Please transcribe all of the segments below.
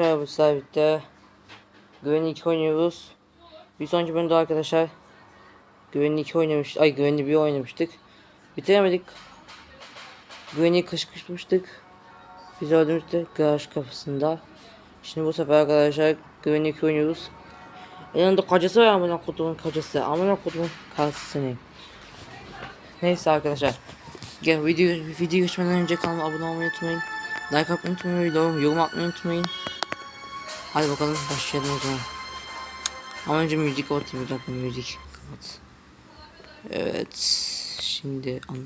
arkadaşlar bu birlikte Güvenli 2 oynuyoruz. Bir sonraki bölümde arkadaşlar Güvenli 2 oynamış, ay Güvenli 1 oynamıştık. Bitiremedik. Güvenli'yi kışkırtmıştık. Biz öldüğümüzde garaj kapısında. Şimdi bu sefer arkadaşlar Güvenli 2 oynuyoruz. Yanında kocası var amına kodumun kocası. Amına kodumun karşısını. Neyse arkadaşlar. Gel video video geçmeden önce kanalıma abone olmayı unutmayın. Like atmayı unutmayın. Yorum atmayı unutmayın. Hadi bakalım başlayalım o zaman. Ama önce müzik ortaya bir dakika müzik. Kapat. Evet. Şimdi an.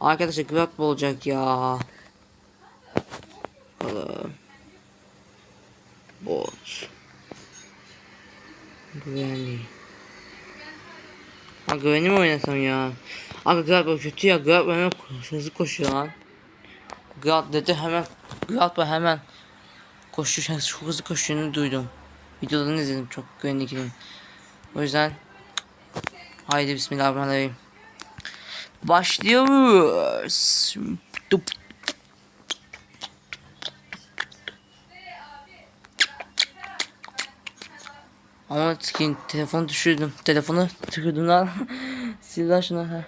Arkadaşlar bu olacak ya. Bakalım. Bot. Güvenli. Ha güvenli mi oynasam ya? Abi Grab kötü ya. Grab hemen hızlı koşuyor lan. Grab dedi hemen. Grab hemen koşuyor. Çok hızlı koştuğunu duydum. Videolarını izledim çok güvenlikinin. O yüzden haydi bismillahirrahmanirrahim. Başlıyoruz. Dup. Ama skin telefonu düşürdüm. Telefonu düşürdüm lan. Sil şunu. Ha.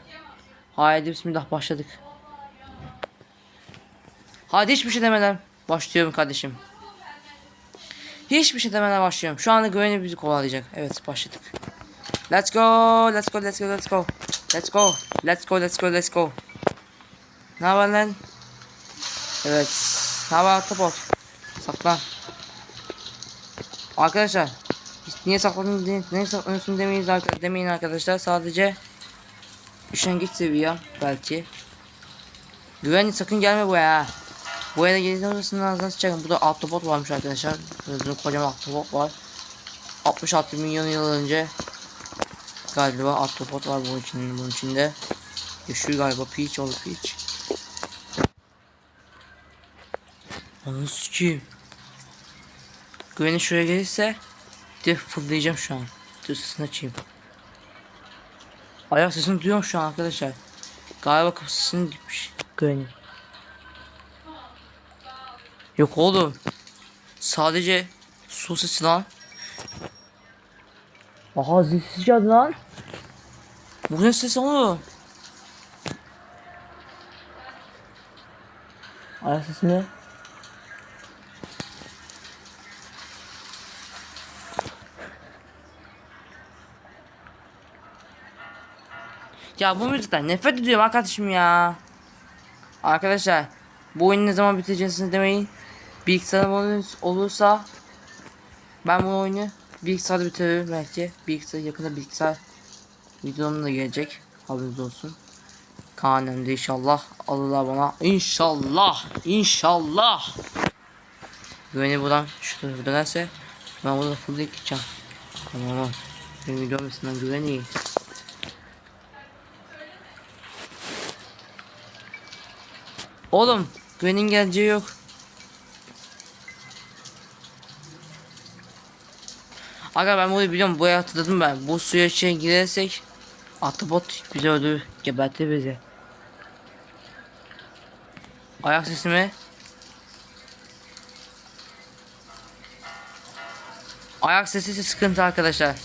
Haydi bismillah başladık. Hadi hiçbir şey demeden başlıyorum kardeşim. Hiçbir şey demeden başlıyorum. Şu anda güvenli bizi kovalayacak. Evet başladık. Let's go, let's go, let's go, let's go. Let's go, let's go, let's go, let's go. Ne haber lan? Evet. Ne haber Ahtapot? Saklan. Arkadaşlar. Niye sakladın, niye, saklanıyorsun demeyin, arkadaşlar, demeyin arkadaşlar. Sadece üşengeç seviyor belki. Güvenli sakın gelme buraya. Bu yere geldiğinde odasının ağzına sıçarım. Burada autobot varmış arkadaşlar. Burada kocaman autobot var. 66 milyon yıl önce galiba autobot var bunun içinde. Bunun içinde. Yaşıyor galiba Peach oldu Peach. Onu sikiyim. Güveni şuraya gelirse de fırlayacağım şu an. Dur sesini açayım. Ayak sesini duyuyorum şu an arkadaşlar. Galiba kapısını gitmiş. Güveni. Yok oğlum. Sadece su sesi lan. Aha zil sesi geldi lan. Bu ne ses oğlum? Ayak sesi ne? Ya bu müzikten nefret ediyorum arkadaşım ya. Arkadaşlar bu oyunu ne zaman bitireceksiniz demeyin. Bilgisayarım olursa ben bu oyunu bilgisayarda bitiririm belki. Bilgisayar yakında bilgisayar videom da gelecek. Haberiniz olsun. Kanemde inşallah alırlar bana. İnşallah. İnşallah. Güveni buradan şu tarafa dönerse ben burada full gideceğim. Tamam. Benim videom üstünden güveni. Oğlum güvenin geleceği yok. Aga ben bunu biliyorum buraya hatırladım ben. Bu suya içine girersek Ahtapot bizi öldürür. Gebertir bizi. Ayak sesi mi? Ayak sesi sıkıntı arkadaşlar.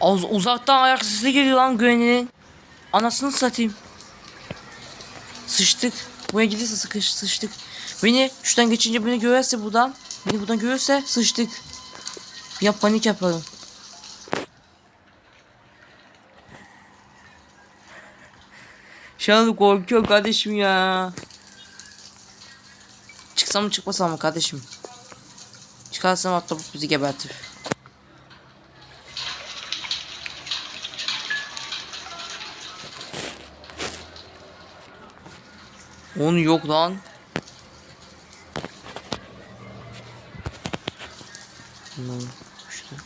Az uzaktan ayak sesi geliyor lan güveninin. Anasını satayım. Sıçtık. Buraya giderse sıkış sıçtık. Beni şuradan geçince beni görürse buradan. Beni buradan görürse sıçtık. Ya panik yaparım. Şu an korkuyorum kardeşim ya. Çıksam mı çıkmasam mı kardeşim? Çıkarsam hatta bizi gebertir. Onu yok lan.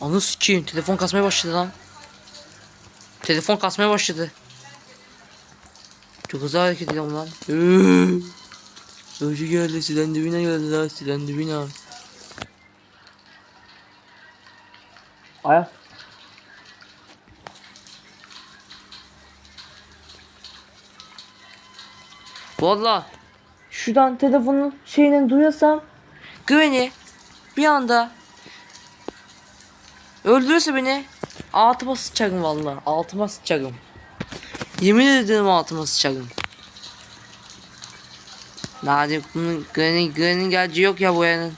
Anı sikeyim. Telefon kasmaya başladı lan. Telefon kasmaya başladı. Çok hızlı hareket ediyorum lan. Öcü geldi. Silen dibine geldi lan. Silen dibine. Ayak. Valla şuradan telefonun şeyini duyuyorsam güveni bir anda öldürürse beni altıma sıçarım valla altıma sıçarım. Yemin ederim altıma sıçarım. Hadi bunun güvenin, güvenin geleceği yok ya bu yanın.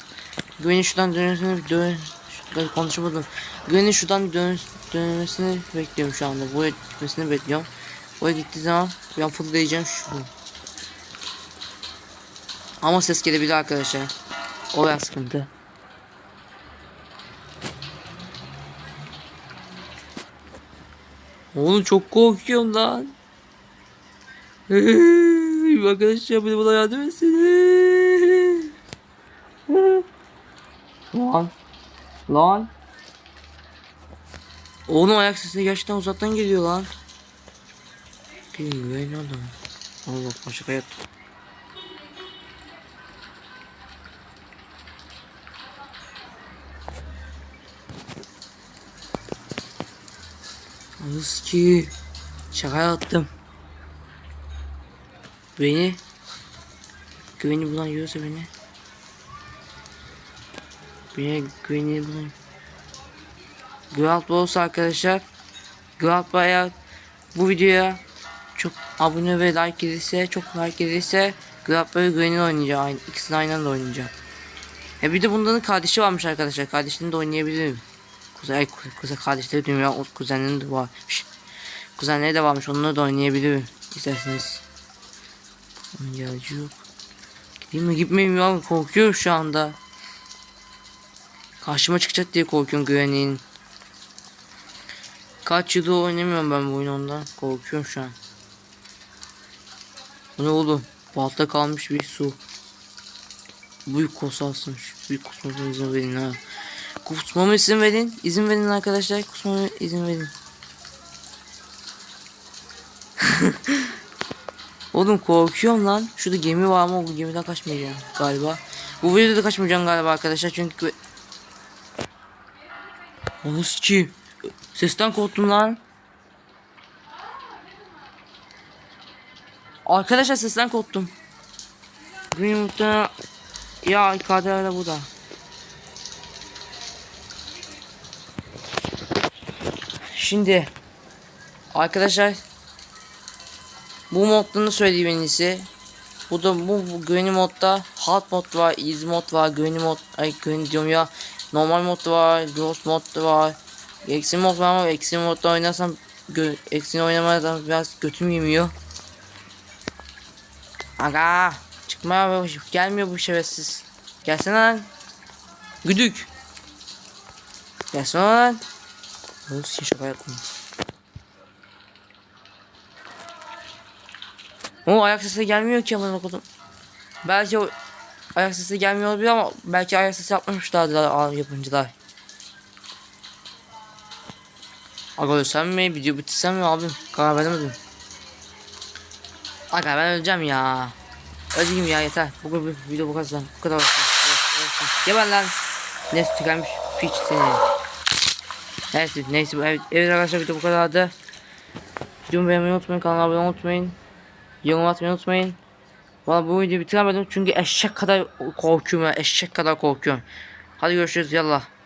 Güvenin şuradan dönmesini dön şuradan konuşamadım. Güvenin şuradan dön, dönmesini bekliyorum şu anda. Buraya gitmesini bekliyorum. Buraya gittiği zaman ben fırlayacağım şu. Ama ses gelebilir arkadaşlar. O biraz sıkıntı. Oğlum çok korkuyorum lan. arkadaşlar beni bana yardım etsin. lan. Lan. Oğlum ayak sesi gerçekten uzaktan geliyor lan. Gelin güven adam. Allah başka yat. Anız ki şaka yaptım. Beni güveni bulan yiyorsa beni beni güveni bulan Gralt olsa arkadaşlar Gralt eğer bu videoya çok abone ve like gelirse çok like gelirse Gralt böyle güveni oynayacağım ikisini aynı anda oynayacağım. E bir de bunların kardeşi varmış arkadaşlar kardeşini de oynayabilirim. Kuzey, kuzey, kardeşleri dünya o kuzenlerin de varmış. Kuzenleri de varmış onları da oynayabilirim isterseniz. Oynayıcı yok. Gideyim mi gitmeyeyim ya korkuyorum şu anda. Karşıma çıkacak diye korkuyorum güvenliğin. Kaç yıldır oynamıyorum ben bu oyunu ondan. Korkuyorum şu an. Bu ne oğlum? Bu altta kalmış bir su. Büyük kosalsınmış. Büyük kusmama izin verin ha. Kusmama izin verin. İzin verin arkadaşlar. Kusmama izin verin. Oğlum korkuyorum lan. Şurada gemi var ama bu gemiden kaçmayacağım galiba. Bu videoda da kaçmayacağım galiba arkadaşlar çünkü Oğuz ki Sesten korktum lan. Arkadaşlar sesten korktum. Benim muhtemelen ya kader de bu da. Şimdi arkadaşlar bu modlarını söyleyeyim en iyisi. Bu da bu, bu güvenli modda hard mod var, easy mod var, güvenli mod, ay güvenli diyorum ya. Normal mod var, ghost mod var. Eksi mod var ama eksi modda oynarsam gö eksini oynamadan biraz götüm yemiyor. Aga çıkmaya gelmiyor bu şerefsiz. Gelsene lan. Güdük. Gelsene lan. Oğlum şaka yapma. O ayak sesi gelmiyor ki amına kodum. Belki o ayak sesi gelmiyor olabilir ama belki ayak sesi yapmamışlardır yapımcılar. Aga ölsem mi? Video bitirsem mi abim? Karar veremedim. Aga ben öleceğim ya. Öleyim ya yeter. Bugün bir video bu kadar. Bu kadar olsun. Geber lan. Neyse tükenmiş piç seni. Neyse neyse evet, evet arkadaşlar video bu kadardı. Videomu beğenmeyi unutmayın. Kanala abone unutmayın. Yorum atmayı unutmayın. Valla bu videoyu bitiremedim çünkü eşek kadar korkuyorum ya. Eşek kadar korkuyorum. Hadi görüşürüz yallah.